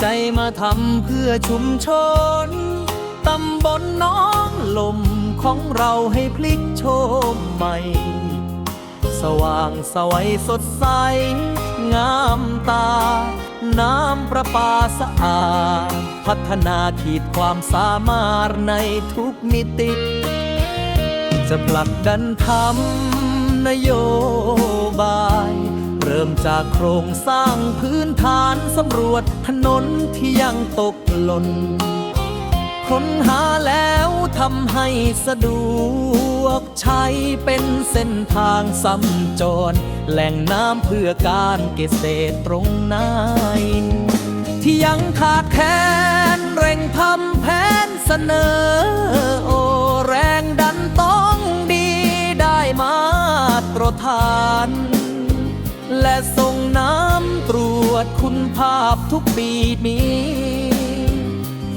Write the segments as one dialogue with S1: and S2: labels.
S1: ใจมาทำเพื่อชุมชน ตำบลน้องลมของเราให้พลิกโชมใหม่ สว่างสวัยสดใส งามตา น้ำประปาสะอาด พัฒนาขีดความสามารถในทุกมิติ จะผลักดันทำนโยบาย ริ่มจากโครงสร้างพื้นฐานสำรวจถนนที่ยังตกหล่นค้นหาแล้วทำให้สะดวกใช้เป็นเส้นทางสัญจร แหล่งน้ำเพื่อการเกษตรตรงไหนที่ยังขาดแคลนเร่งทำแผนเสนอ โอแรงดันต้องดีได้มาตรฐาน และส่งน้ำตรวจคุณภาพทุกปีมี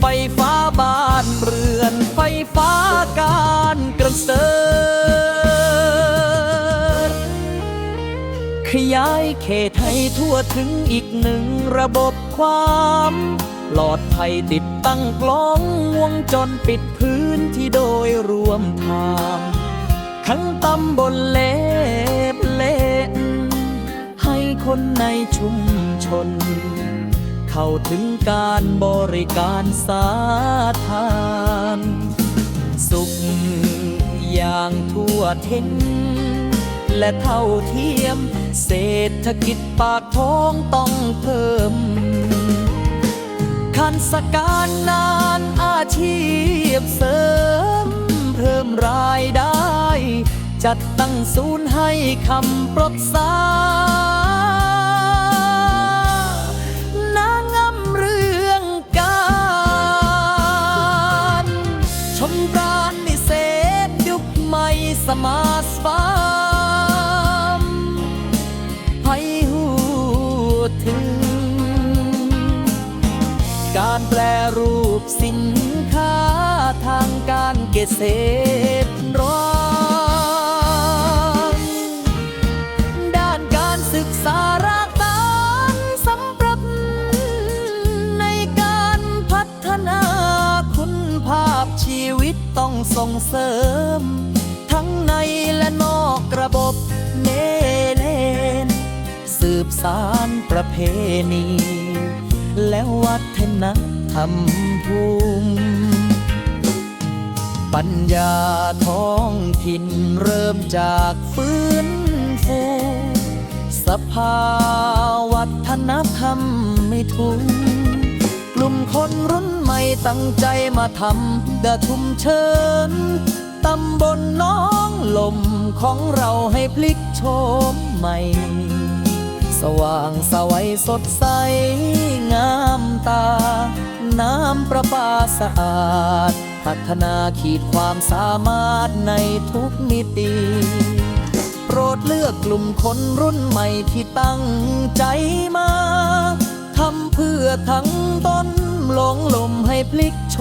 S1: ไฟฟ้าบ้านเรือน ไฟฟ้าการกระเสริฐขยายเขตให้ทั่วถึงอีกหนึ่งระบบความปลอดภัยติดตั้งกล้องวงจรปิดพื้นที่โดยรวมทางทั้งตำบลเล็บเล่นให้ คนในชุมชน เข้าถึงการบริการสาธารสุขอย่างทั่วถึงและเท่าเทียม เศรษฐกิจปากท้องต้องเพิ่มขันสการนานอาชีพเสริม เพิ่มรายได้ จัดตั้งศูนย์ให้คำปรึกษานางงามเรื่องการ ชมรานนิเศษยุคใหม่สมาร์ทฟามให้หูถึง การแปลรูปสินค้าทางการเกษตรร้อ ส่งเสริม ทั้งในและนอกระบบเนเลน สืบสารประเพณี และวัฒนธรรมภูมิ ปัญญาท้องถิ่นเริ่มจากฟื้นฟู สภาวัฒนธรรมไม่ทุน ลุ่มคนรุ่นใหม่ตั้งใจมาทำกระทุ่มเชิญตำบลน้องลมของเราให้พลิกโฉมใหม่ สว่างสวัยสดใสงามตา น้ำประปาสะอาด พัฒนาขีดความสามารถในทุกมิติโปรดเลือกกลุ่มคนรุ่นใหม่ที่ตั้งใจมา เพื่อทั้งต้นหลงลมให้พลิกโฉ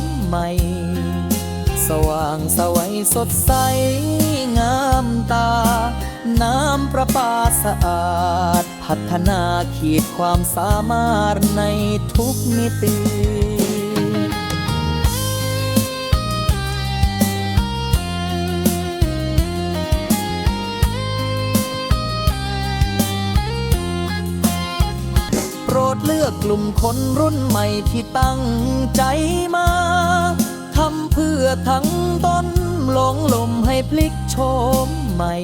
S1: มใหม่ สว่างสวัยสดใสงามตา น้ำประปาสะอาด พัฒนาขีดความสามารถในทุกมิติ เลือกกลุ่มคนรุ่นใหม่ที่ตั้งใจมาทำเพื่อทั้งต้นหลงลมให้พลิกโฉมใหม่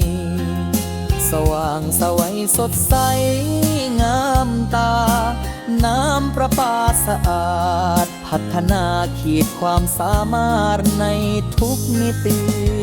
S1: สว่างสวัยสดใสงามตา น้ำประปาสะอาด พัฒนาขีดความสามารถในทุกมิติ「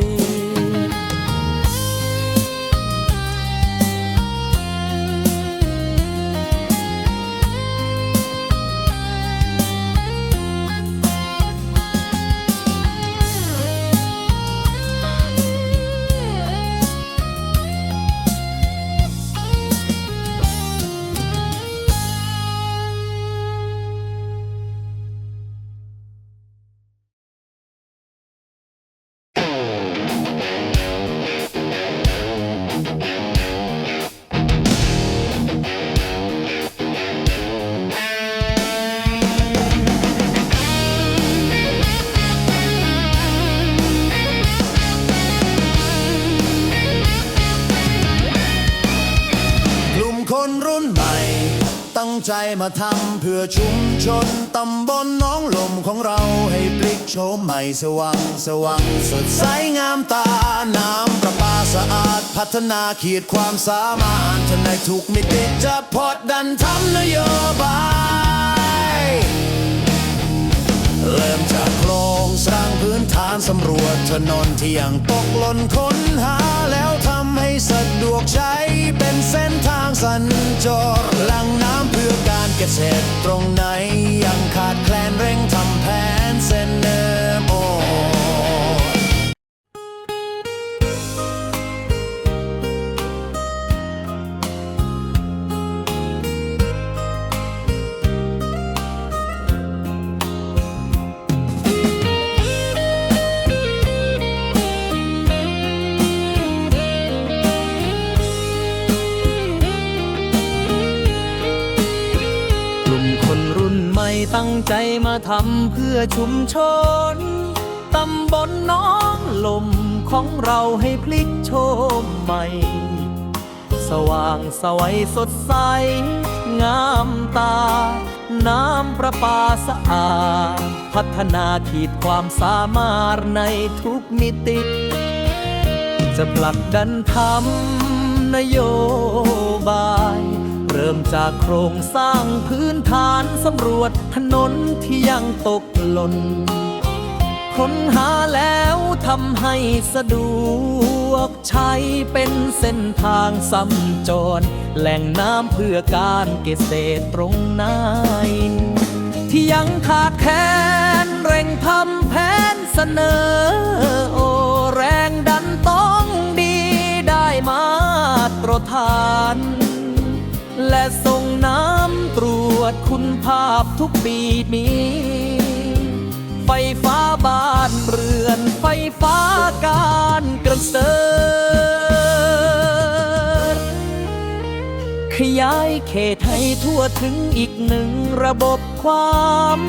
S2: ใจมาทำเพื่อชุมชนตำบลน้องลมของเราให้พลิกโฉมใหม่สว่างสว่างสดใสงามตา น้ำประปาสะอาดพัฒนาขีดความสามารถทนในทุกมิติจะพอดดันทำนโยบาย เริ่มจากโครงสร้างพื้นฐานสำรวจถนนที่ยังตกหล่นค้นหาแล้วทำ ษตรตรงไหนยังขาดแคลนเร่งทำ
S1: ตั้งใจมาทำเพื่อชุมชน ตำบลหน้องลมของเราให้พลิกโฉมใหม่ สว่างสวัยสดใส งามตา น้ำประปาสะอาด พัฒนาขีดความสามารถในทุกมิติ จะผลักดันทำนโยบาย เริ่มจากโครงสร้างพื้นฐานสำรวจถนนที่ยังตกหล่นค้นหาแล้วทำให้สะดวกใช้เป็นเส้นทางสัญจร แหล่งน้ำเพื่อการเกษตรตรงไหนที่ยังขาดแคลนเร่งทำแผนเสนอ โอแรงดันต้องดีได้มาตรฐาน และส่งน้ำตรวจคุณภาพทุกปีมีไฟฟ้าบ้านเรือน ไฟฟ้าการกระเสรขยายเขตให้ทั่วถึงอีกหนึ่งระบบความ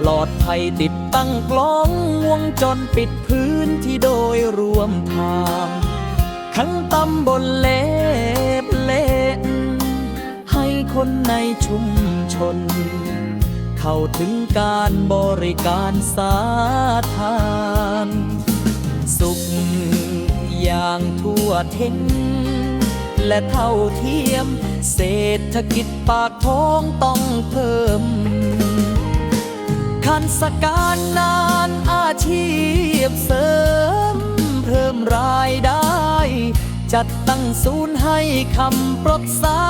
S1: ปลอดภัยติดตั้งกล้องวงจรปิดพื้นที่โดยรวมทางทั้งตำบลเล็ คนในชุมชน เข้าถึงการบริการสาธารสุขอย่างทั่วถึงและเท่าเทียม เศรษฐกิจปากท้องต้องเพิ่มขันสการนานอาชีพเสริม เพิ่มรายได้ จัดตั้งศูนย์ให้คำปรึกษา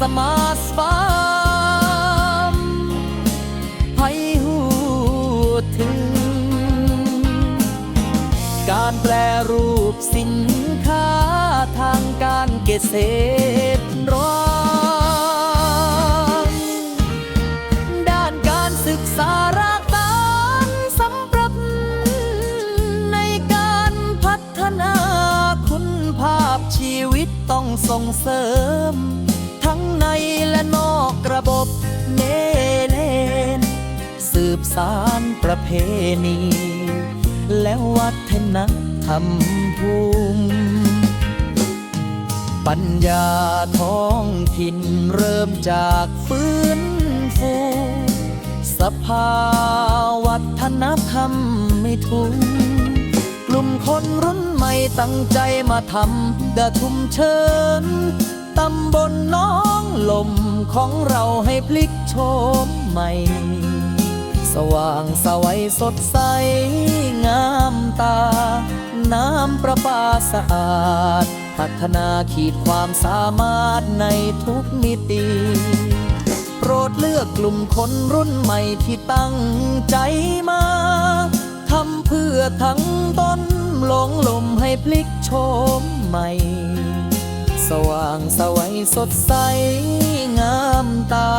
S1: สมาร์ทฟามให้หูถึง การแปลรูปสินค้าทางการเกษตรร้อนด้านการศึกษารากฐานสำหรับ ในการพัฒนาคุณภาพชีวิตต้องส่งเสริม บสารประเพณี และวัฒนธรรมภูมิ ปัญญาท้องถิ่นเริ่มจากฟื้นฟู สภาวัฒนธรรมไม่ทุนกลุ่มคนรุ่นใหม่ตั้งใจมาทำดะทุ่มเชิญตำบลหน้องลมของเราให้พลิกโฉมใหม่ ว่างสวัยสดใสงามตา น้ำประปาสะอาด พัฒนาขีดความสามารถในทุกมิติ โปรดเลือกกลุ่มคนรุ่นใหม่ที่ตั้งใจมาทำเพื่อทั้งต้นหลงลมให้พลิกโฉมใหม่ สว่างสวัยสดใสงามตา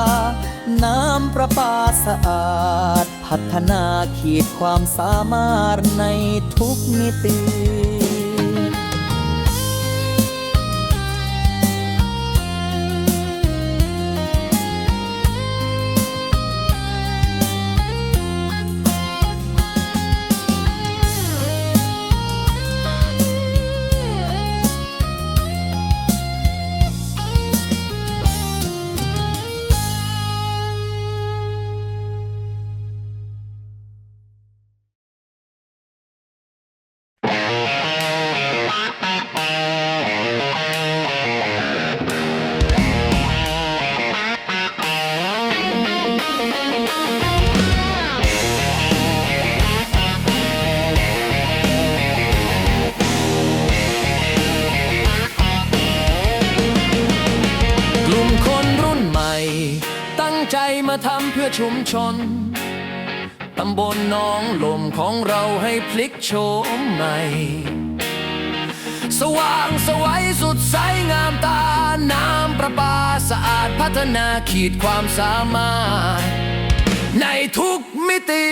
S1: น้ำประปาสะอาด พัฒนาขีดความสามารถในทุกมิติ
S3: ชุมชน ตำบลน้องลมของเราให้พลิกโฉมใหม่ สว่างสวัยสุดใสงามตา น้ำประปาสะอาดพัฒนาขีดความสามารถ ในทุกมิติ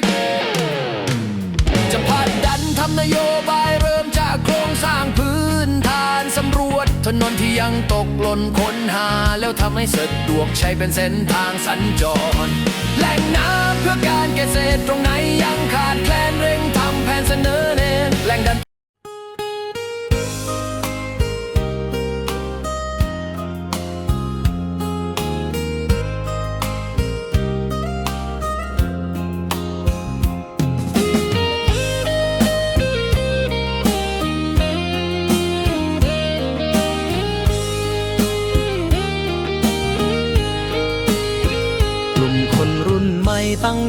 S3: จะผลักดันทำนโยบาย รวจถนนที่ยังตกหล่นค้นหา แล้วทำให้สะดวกใช้เป็นเส้นทางสัญจร แหล่งน้ำเพื่อการเกษตรตรงไหนยังขาดแคลนเร่งทำแผนเสนอแนะแหล่งดัน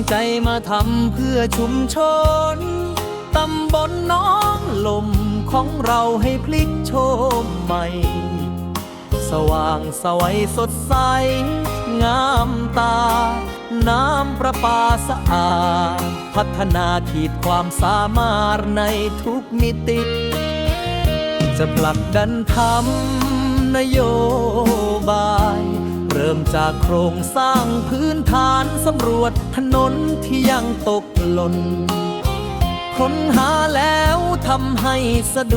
S1: ใจมาทำเพื่อชุมชน ตำบลหน้องลมของเราให้พลิกโฉมใหม่ สว่างสวัยสดใส งามตา น้ำประปาสะอาด พัฒนาขีดความสามารถในทุกมิติ จะผลักดันทำนโยบาย เริ่มจากโครงสร้างพื้นฐานสำรวจ ถนนที่ยังตกหล่นค้นหาแล้วทำให้สะด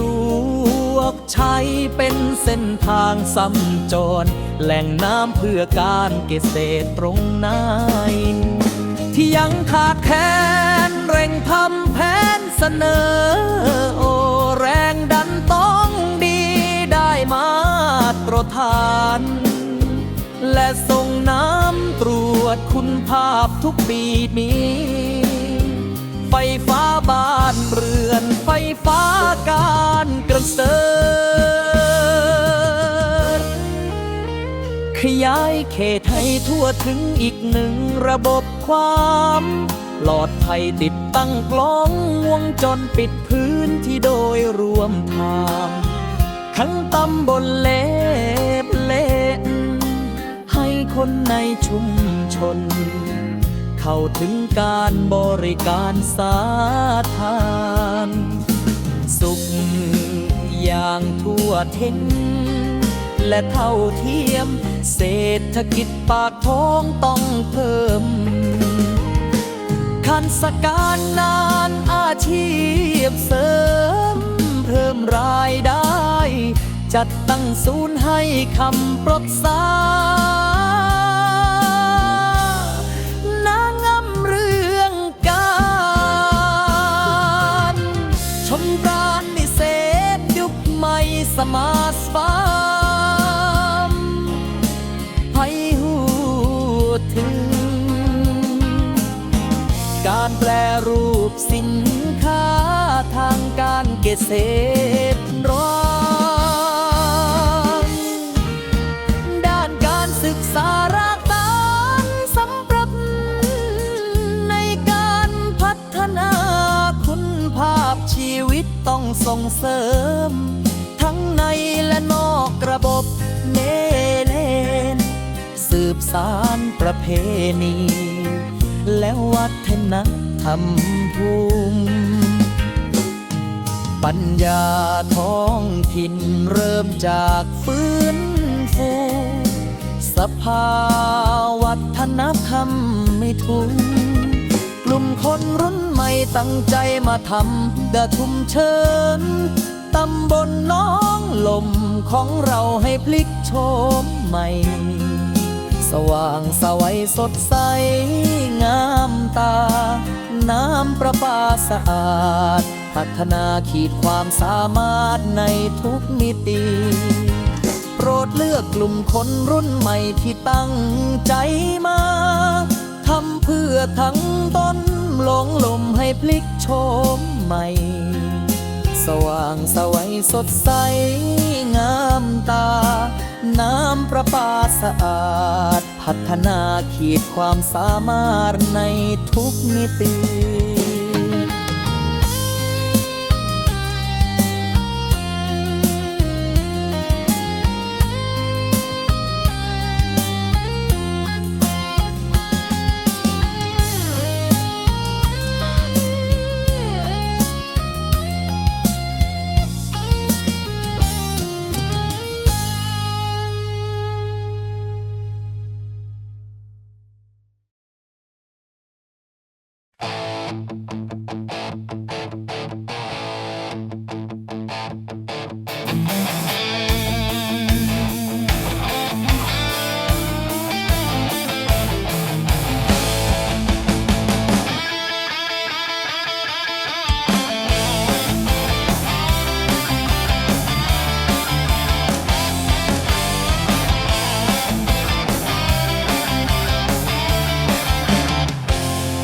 S1: วกใช้เป็นเส้นทางสัญจร แหล่งน้ำเพื่อการเกษตรตรงไหนที่ยังขาดแคลนเร่งทำแผนเสนอ โอแรงดันต้องดีได้มาตรฐาน และส ภาพทุกปีมีไฟฟ้าบ้านเรือนไฟฟ้าการกระเสริฐขยายเขตให้ทั่วถึงอีกหนึ่งระบบความปลอดภัยติดตั้งกล้องวงจรปิดพื้นที่โดยรวมทางทั้งตำบลเล็บเล่นให้คนในชุม น เข้าถึงการบริการสาธารสุขอย่างทั่วถึงและเท่าเทียม เศรษฐกิจปากท้องต้องเพิ่มขันสการนานอาชีพเสริม เพิ่มรายได้ จัดตั้งศูนย์ให้คำปรึกษา สินค้าทางการเกษตรร้อนด้านการศึกษารากฐานสำหรับในการพัฒนาคุณภาพชีวิตต้องส่งเสริม ทั้งในและนอกระบบเนเนนสืบสารประเพณี และวัฒนธรรม ภูมิปัญญาท้องถิ่นเริ่มจากฟื้นฟู สภาวัฒนธรรมไม่ทุนกลุ่มคนรุ่นใหม่ตั้งใจมาทำดะชุมเชิญตำบลน้องลมของเราให้พลิกโฉมใหม่ สว่างสวัยสดใสงามตา น้ำประปาสะอาด พัฒนาขีดความสามารถในทุกมิติ โปรดเลือกกลุ่มคนรุ่นใหม่ที่ตั้งใจมาทำเพื่อทั้งต้นหลงลมให้พลิกโฉมใหม่ สว่างสวัยสดใสงามตา น้ำประปาสะอาด พัฒนาขีดความสามารถในทุกมิติ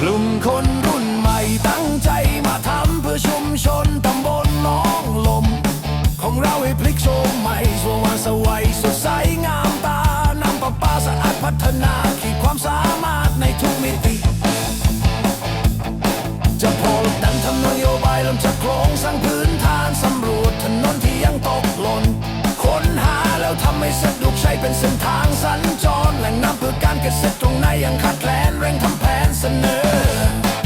S2: ก
S3: ลุ่มคนรุ่นใหม่ตั้งใจมาทำเพื่อชุมชนตำบลน้องลม ของเราให้พลิกโฉมใหม่สว่างสวัยสดใสงามตานำประปาสะอาดพัฒนาขีดความสามารถในทุกมิติ จะพอลดันทำนโยบายลำจะโครงสร้างพื้นฐานสำรวจถนนที่ยังตกหล่นค้นหาแล้วทำให้สะดวกใช้เป็นเส้นทางสัญจรแหล่งน้ำเพื่อการเกษตรตรงไหนยังขาดแคลนเร่งทำแผนเสนอ